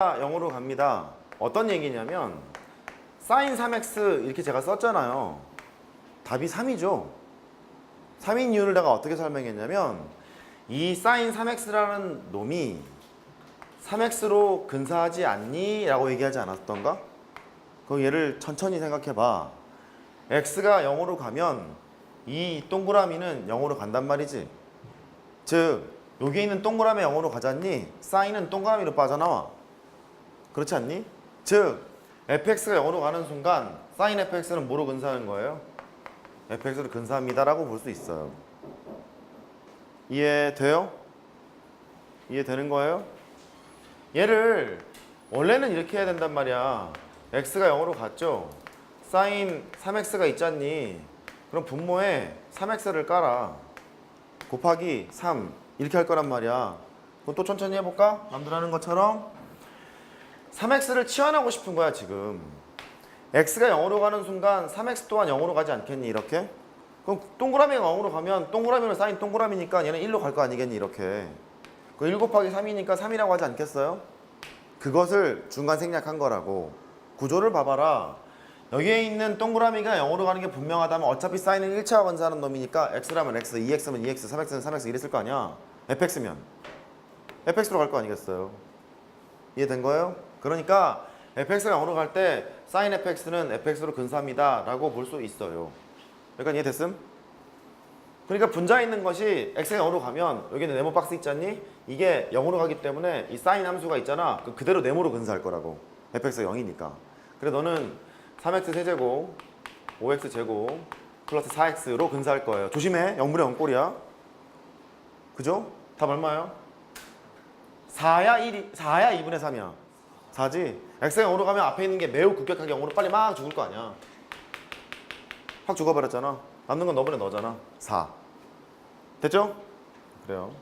0으로 갑니다. 어떤 얘기냐면 사인 3x 이렇게 제가 썼잖아요. 답이 3이죠. 3인 이유를 내가 어떻게 설명했냐면 이 사인 3x라는 놈이 3x로 근사하지 않니? 라고 얘기하지 않았던가? 그 얘를 천천히 생각해 봐. x가 0으로 가면 이 동그라미는 0으로 간단 말이지. 즉 여기 있는 동그라미 0으로 가잖니? 사인은 동그라미로 빠져나와. 그렇지 않니? 즉 fx가 0으로 가는 순간 사인 fx는 뭐로 근사하는 거예요? fx로 근사합니다 라고 볼 수 있어요. 이해돼요? 이해되는 거예요? 얘를 원래는 이렇게 해야 된단 말이야. x가 0으로 갔죠? 사인 3x가 있잖니? 그럼 분모에 3x를 깔아. 곱하기 3 이렇게 할 거란 말이야. 그럼 또 천천히 해볼까? 남들 하는 것처럼 3x를 치환하고 싶은 거야 지금. X가 0으로 가는 순간 3x 또한 0으로 가지 않겠니 이렇게? 그럼 동그라미가 0으로 가면 동그라미는 사인 동그라미니까 얘는 1로 갈 거 아니겠니 이렇게? 그1 곱하기 3이니까 3이라고 하지 않겠어요? 그것을 중간 생략한 거라고. 구조를 봐봐라. 여기에 있는 동그라미가 0으로 가는 게 분명하다면 어차피 사인은 1차와 건사하는 놈이니까 x라면 x, 2x면 2x, 3x는 3x 이랬을 거 아니야? Fx면. Fx로 갈 거 아니겠어요? 이해된 거예요? 그러니까 fx가 0으로 갈 때 sin fx는 fx로 근사합니다 라고 볼 수 있어요 그러니까 이해됐음? 그러니까 분자에 있는 것이 x가 0으로 가면 여기는 네모 박스 있지 않니? 이게 0으로 가기 때문에 이 sin 함수가 있잖아 그 그대로 네모로 근사할 거라고 fx가 0이니까 그래 너는 3x 세제곱 5x 제곱 플러스 4x로 근사할 거예요 조심해 0분의 0꼴이야 그죠? 답 얼마예요? 4야 1이 4야 2분의 3이야 4지? x가 0으로 가면 앞에 있는 게 매우 급격하게 0으로 빨리 막 죽을 거 아니야. 확 죽어버렸잖아. 남는 건 너분의 너잖아. 4 됐죠? 그래요.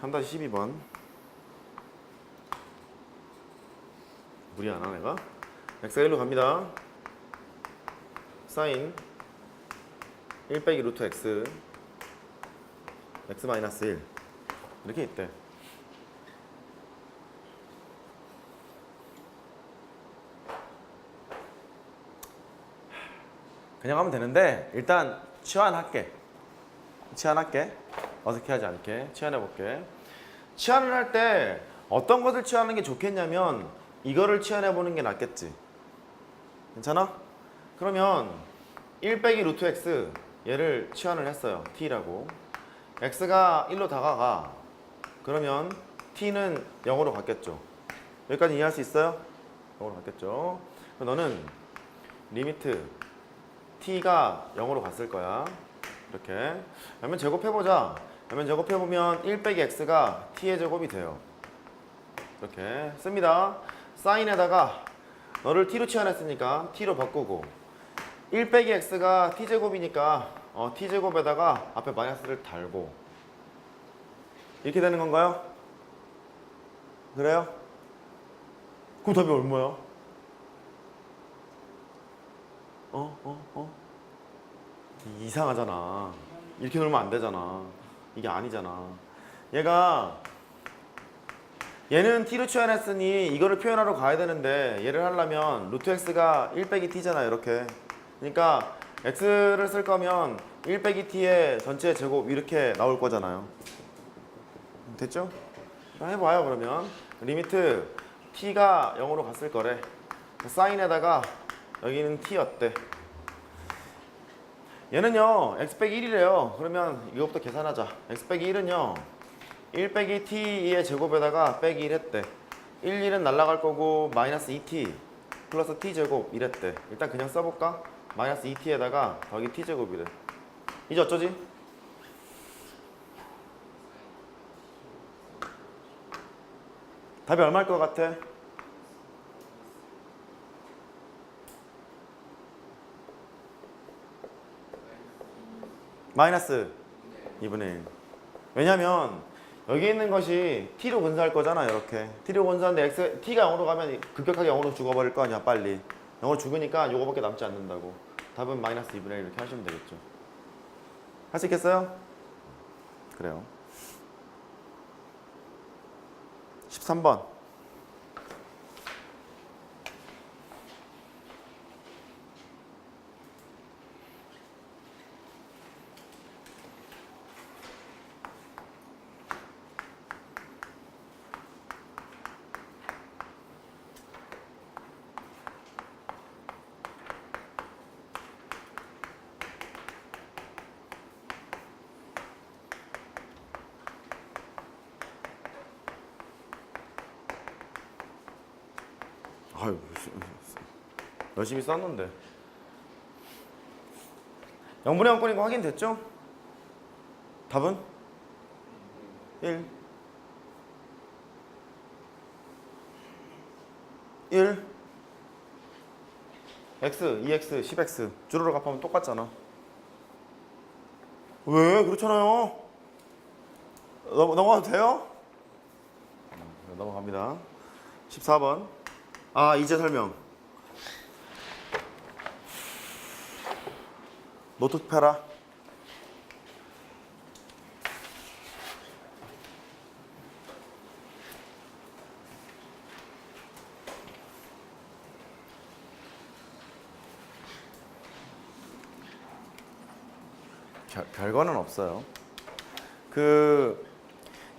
3-12번. 무리 안 하네 가? x가 1로 갑니다. 사인. 1 빼기 루트 x. X 마이너스 1 이렇게 있대 그냥 하면 되는데 일단 치환할게. 치환할게. 어색해하지 않게. 치환해볼게. 치환을 할 때 어떤 것을 치환하는 게 좋겠냐면 이거를 치환해보는 게 낫겠지. 괜찮아? 그러면 1 빼기 루트 x 얘를 치환을 했어요. T라고. X가 1로 다가가. 그러면 t는 0으로 갔겠죠. 여기까지 이해할 수 있어요? 0으로 갔겠죠. 너는 리미트 t가 0으로 갔을 거야. 이렇게. 그러면 제곱해보자. 그러면 제곱해보면 1 빼기 x가 t의 제곱이 돼요. 이렇게. 씁니다. 사인에다가 너를 t로 치환했으니까 t로 바꾸고 1 빼기 x가 t제곱이니까 어, t제곱에다가 앞에 마이너스를 달고. 이렇게 되는 건가요? 그래요? 그럼 답이 얼마야? 어? 어? 어? 이상하잖아 이렇게 놀면 안 되잖아 이게 아니잖아 얘가 얘는 t로 치환했으니 이거를 표현하러 가야 되는데 얘를 하려면 루트 x가 1 빼기 t잖아 이렇게 그러니까 x를 쓸 거면 1 빼기 t의 전체 제곱 이렇게 나올 거잖아요 됐죠? 자, 해봐요 그러면 리미트 t가 0으로 갔을 거래 사인에다가 여기는 t였대 얘는요 x 빼기 1이래요 그러면 이것부터 계산하자 x 빼기 1은요 1 빼기 t의 제곱에다가 빼기 1 했대 1, 1은 날라갈 거고 마이너스 2t 플러스 t제곱 이랬대 일단 그냥 써볼까? 마이너스 2t에다가 더하기 t제곱이래 이제 어쩌지? 답이 얼마일 것 같아? 마이너스 2분의 1 왜냐면 여기 있는 것이 t로 분사할 거잖아 이렇게. T로 분사하는데 x, t가 0으로 가면 급격하게 0으로 죽어버릴 거 아니야 빨리. 0으로 죽으니까 요거밖에 남지 않는다고. 답은 마이너스 2분의 1 이렇게 하시면 되겠죠. 할 수 있겠어요? 그래요. 13번. 아유, 열심히 썼는데. 영분의 영권인 거 확인됐죠? 답은? 1 1 x, 2x, 10x 주로로 갚으면 똑같잖아 왜? 그렇잖아요 넘, 넘어가도 돼요? 네, 넘어갑니다 14번 아 이제 설명. 노트 펴라. 별, 별거는 없어요. 그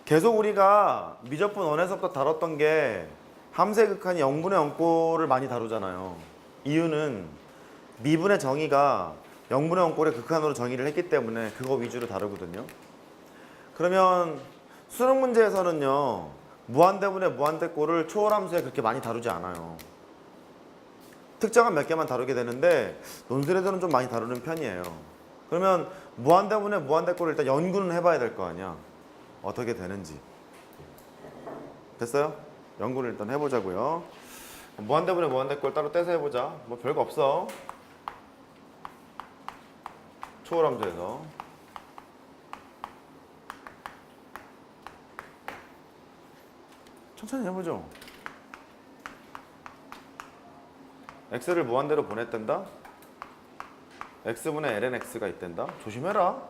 계속 우리가 미적분 원에서부터 다뤘던 게 함수의 극한이 0분의 0꼴을 많이 다루잖아요. 이유는 미분의 정의가 0분의 0꼴의 극한으로 정의를 했기 때문에 그거 위주로 다루거든요. 그러면 수능 문제에서는요. 무한대분의 무한대꼴을 초월함수에 그렇게 많이 다루지 않아요. 특정한 몇 개만 다루게 되는데 논술에서는 좀 많이 다루는 편이에요. 그러면 무한대분의 무한대꼴을 일단 연구는 해봐야 될 거 아니야. 어떻게 되는지. 됐어요? 연구를 일단 해보자고요. 무한대분의 무한대꼴 따로 떼서 해보자. 뭐 별거 없어. 초월함수에서. 천천히 해보죠. x를 무한대로 보냈단다. x분의 ln x가 있단다. 조심해라.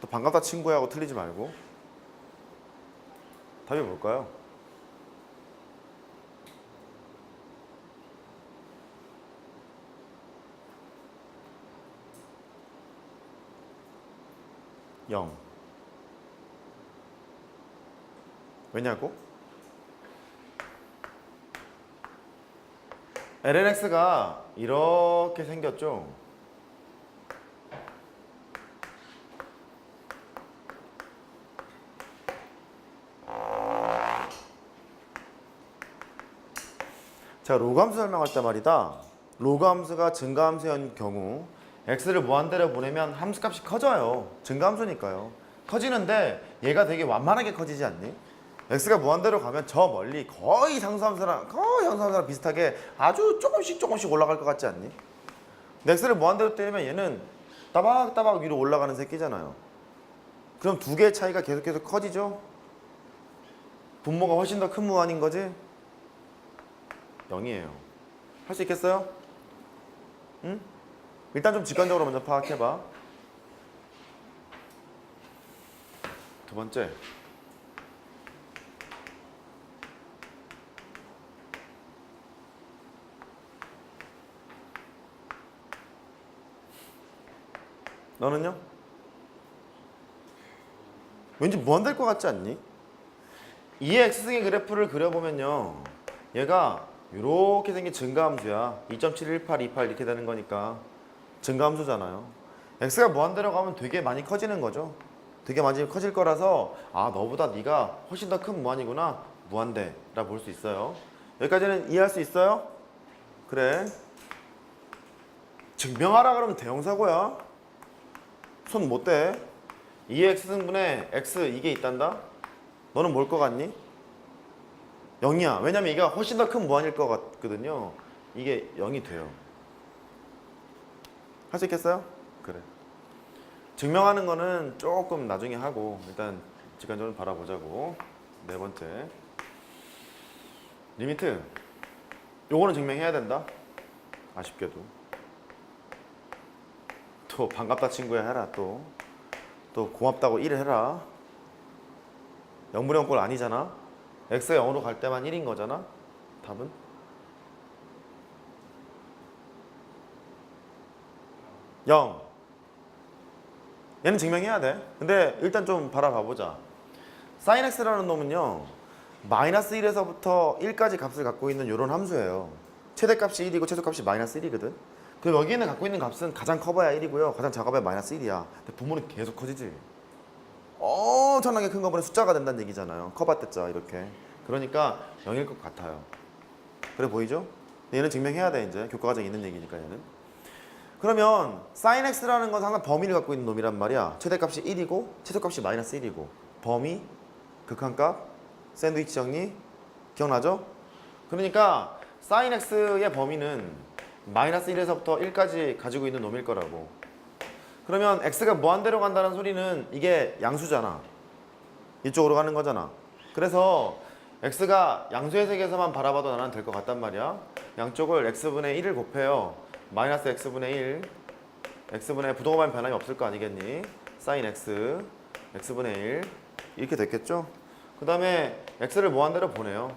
또 반갑다 친구야 하고 틀리지 말고. 답이 뭘까요? 영. 왜냐고? lnx가 이렇게 생겼죠. 자, 로그함수 설명할 때 말이다. 로그함수가 증가함수인 경우 x를 무한대로 보내면 함수값이 커져요. 증가함수니까요. 커지는데 얘가 되게 완만하게 커지지 않니? x가 무한대로 가면 저 멀리 거의 상수함수랑 거의 상수함수랑 비슷하게 아주 조금씩 조금씩 올라갈 것 같지 않니? x를 무한대로 때리면 얘는 따박따박 위로 올라가는 새끼잖아요. 그럼 두 개의 차이가 계속해서 커지죠? 분모가 훨씬 더 큰 무한인 거지? 0이에요. 할 수 있겠어요? 응? 일단 좀 직관적으로 먼저 파악해봐. 두 번째. 너는요? 왠지 무한될 것 같지 않니? 이 x승의 그래프를 그려보면요. 얘가 이렇게 생긴 증가함수야. 2.71828 이렇게 되는 거니까 증가함수잖아요. x가 무한대로 가면 되게 많이 커지는 거죠. 되게 많이 커질 거라서 아 너보다 네가 훨씬 더 큰 무한이구나. 무한대라 볼 수 있어요. 여기까지는 이해할 수 있어요? 그래. 증명하라 그러면 대형사고야. 손 못 대. 2x 승분의 x 이게 있단다? 너는 뭘 것 같니? 0이야. 왜냐면 이가 훨씬 더 큰 무한일 것 같거든요. 이게 0이 돼요. 할 수 있겠어요? 그래. 증명하는 거는 조금 나중에 하고 일단 직관적으로 바라보자고. 네 번째. 리미트. 요거는 증명해야 된다. 아쉽게도. 또 반갑다 친구야 해라 또. 또 고맙다고 1 해라. 0분의 0꼴 아니잖아. x가 0으로 갈 때만 1인 거잖아. 답은? 영. 얘는 증명해야 돼. 근데 일단 좀 바라봐 보자. sin x라는 놈은요. 마이너스 1에서부터 1까지 값을 갖고 있는 이런 함수예요. 최대값이 1이고 최소값이 마이너스 1이거든. 그럼 여기에는 갖고 있는 값은 가장 커봐야 1이고요. 가장 작아봐야 마이너스 1이야. 근데 부모는 계속 커지지. 엄청나게 큰 거보다 숫자가 된다는 얘기잖아요. 커봤댔자 이렇게. 그러니까 0일 것 같아요. 그래 보이죠? 얘는 증명해야 돼 이제 교과 과정에 있는 얘기니까 얘는. 그러면 sin x라는 건 항상 범위를 갖고 있는 놈이란 말이야. 최대값이 1이고 최소값이 마이너스 1이고 범위, 극한값, 샌드위치 정리 기억나죠? 그러니까 sin x의 범위는 마이너스 1에서부터 1까지 가지고 있는 놈일 거라고. 그러면 x가 무한대로 간다는 소리는 이게 양수잖아. 이쪽으로 가는 거잖아. 그래서 x가 양수의 세계에서만 바라봐도 나는 될 것 같단 말이야. 양쪽을 x분의 1을 곱해요. 마이너스 x분의 1. x분의 부동호만 변함이 없을 거 아니겠니? sin x, x분의 1 이렇게 됐겠죠? 그 다음에 x를 무한대로 보내요.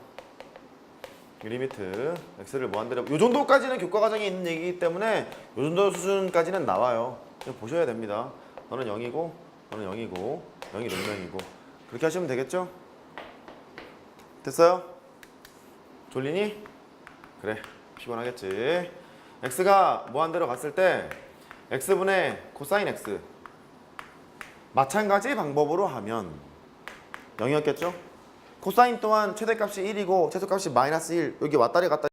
이 리미트 x를 무한대로 요 정도까지는 교과 과정에 있는 얘기이기 때문에 요 정도 수준까지는 나와요. 보셔야 됩니다. 너는 0이고 너는 0이고 0이 몇 명이고 그렇게 하시면 되겠죠? 됐어요? 졸리니? 그래 피곤하겠지. X가 무한대로 갔을 때 x분의 코사인 x 마찬가지 방법으로 하면 0이었겠죠? 코사인 또한 최대값이 1이고 최소값이 마이너스 1 여기 왔다리 갔다